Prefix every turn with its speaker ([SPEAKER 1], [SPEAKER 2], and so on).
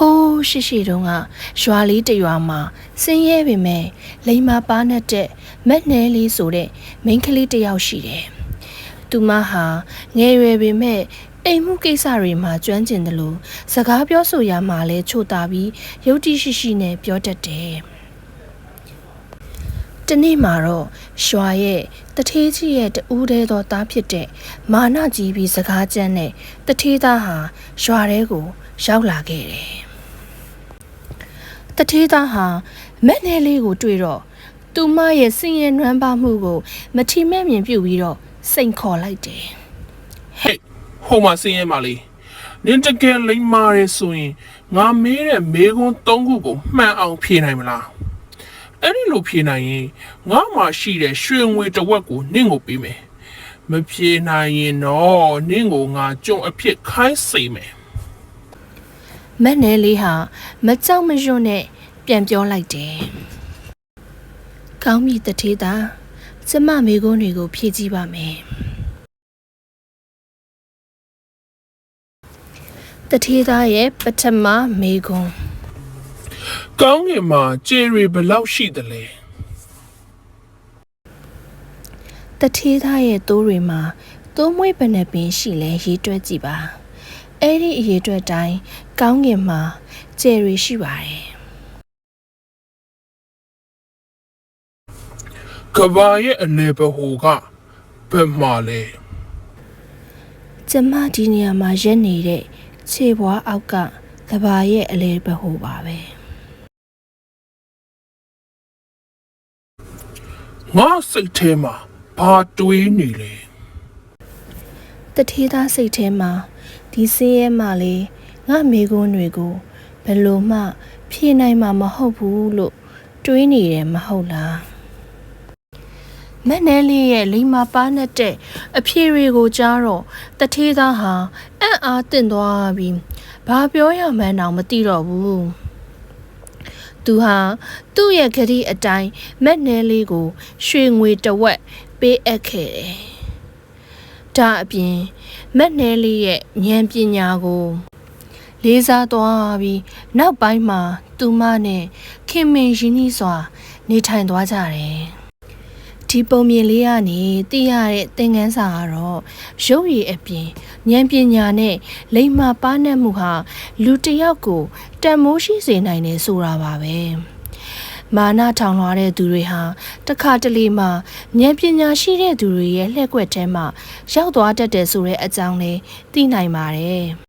[SPEAKER 1] ဟိုးရှိရှိတုန်းကရွာလေးတစ်ရွာမှာဆင်းရဲပေမဲ့လိမ္မာပါနဲ့တဲ့မက်နဲလေးဆိုတဲ့မိန်းကလေးတစ်ယောက်ရှိတယ်။သူမဟာငယ်ရွယ်ပေမဲ့အိမ်မှုကိစ္စတွေမှာကျွမ်းကျင်တယ်လို့စကားပြောဆိုရမှာလဲချို့တာပြီးယုတ်တိရှိရှိနဲ့ပြောတတ်တယ်။တနေ့မှာတော့ရွာရဲ့တထေးကြီးရဲ့တူးတဲသောသားဖြစ်တဲ့မာနကြီးပြီးစကားကြမ်းတဲ့တထေးသားဟာရွာထဲကိုရောက်လာခဲ့တယ်။ တထေးသားဟာမက်နယ်လေးကိုတွေ့တော့သူမရဲ့စင်ရဲနွမ်းပါမှုကိုမထီမဲ့မြင်ပြုတ်ပြီးတော့စိန်ခေါ်လိုက်တယ်
[SPEAKER 2] ဟဲ့ဟိုမှာစင်းရဲပါလေနင်တကယ်လိမ့်မာရဲဆိုရင်ငါမေးတဲ့မေးခွန်း၃ခုကိုမှန်အောင်ဖြေနိုင်မလားအဲ့ဒီလိုဖြေနိုင်ရင်ငါမှရှိတဲ့ရွှေငွေတစ်ဝက်ကိုနင့်ကိုပေးမယ်မဖြေနိုင်ရင်တော့နင့်ကိုငါကြုံအဖြစ်ခိုင်းစေမယ်။
[SPEAKER 1] မက်နယ်လေးဟာမကြောက်မရွံ့နဲ့ပြန်ပြောလိုက်တယ်။ကောင်းပြီတထေးသားကျမမိကုန်းတွေကိုဖြည့်ကြည့်ပါမယ်။တထေးသားရဲ့ပထမမိကုန်း
[SPEAKER 2] ကောင်းကင်မှာဂျယ်ရီဘယ်လောက်ရှိသလဲ
[SPEAKER 1] တထေးသားရဲ့သိုးတွေမှာသိုးမွေးပနပင်ရှိလဲရေးတွက်ကြည့်ပါ အဲ့ဒီအရေးတွက်တိုင်းကောင်းကင်မှာကျယ်ရီရှိပါတယ်
[SPEAKER 2] ကဘာရဲ့အလဲဘဟိုကဘယ်မှာလဲ
[SPEAKER 1] ကျမဒီနေရာမှာရက်နေတဲ့ခြေဘွားအောက်ကကဘာရဲ့အလဲဘဟိုပါပဲ
[SPEAKER 2] ငါစိတ်ထဲမှာဘာတွေးနေလဲ
[SPEAKER 1] တထေးသားစိတ်ထဲမှာဒီစင်းရဲမှလေငါမိကုန်းတွေကိုဘယ်လို့မှ ဖြေနိုင်မှာမဟုတ်ဘူးလို့တွေးနေတယ်မဟုတ်လားမက်နဲလေးရဲ့လိမ္မာပါနဲ့တဲ့အဖြေတွေကိုကြားတော့တထေးသားဟာအံ့အားတင့်သွားပြီးဘာပြောရမှန်းတောင်မသိတော့ဘူးသူဟာသူ့ရဲ့ဂရီအတိုင်းမက်နဲလေးကို ရွှေငွေတစ်ဝက်ပေးအပ်ခဲ့တယ် ဒါအပြင်မက်နဲလေးရဲ့ဉာဏ်ပညာကို လေးစားသွားပြီးနောက်ပိုင်းမှာ သူမနဲ့ခင်မင်ရင်းနှီးစွာ နေထိုင်သွားကြတယ်။ဒီပုံမြင်လေးကနေသိရတဲ့သင်ခန်းစာကတော့ရုပ်ရည်အပြင်ဉာဏ်ပညာနဲ့လိမ္မာပါးနှက်မှုဟာလူတစ်ယောက်ကိုတန်မိုးရှိစေနိုင်တယ်ဆိုတာပါပဲ။ မာနထောင်လွှားတဲ့သူတွေဟာတစ်ခါတလေမှဉာဏ်ပညာရှိတဲ့သူတွေရဲ့လှည့်ကွက်ထဲမှာရောက်သွားတတ်တယ်ဆိုတဲ့အကြောင်းလေးသိနိုင်ပါတယ်။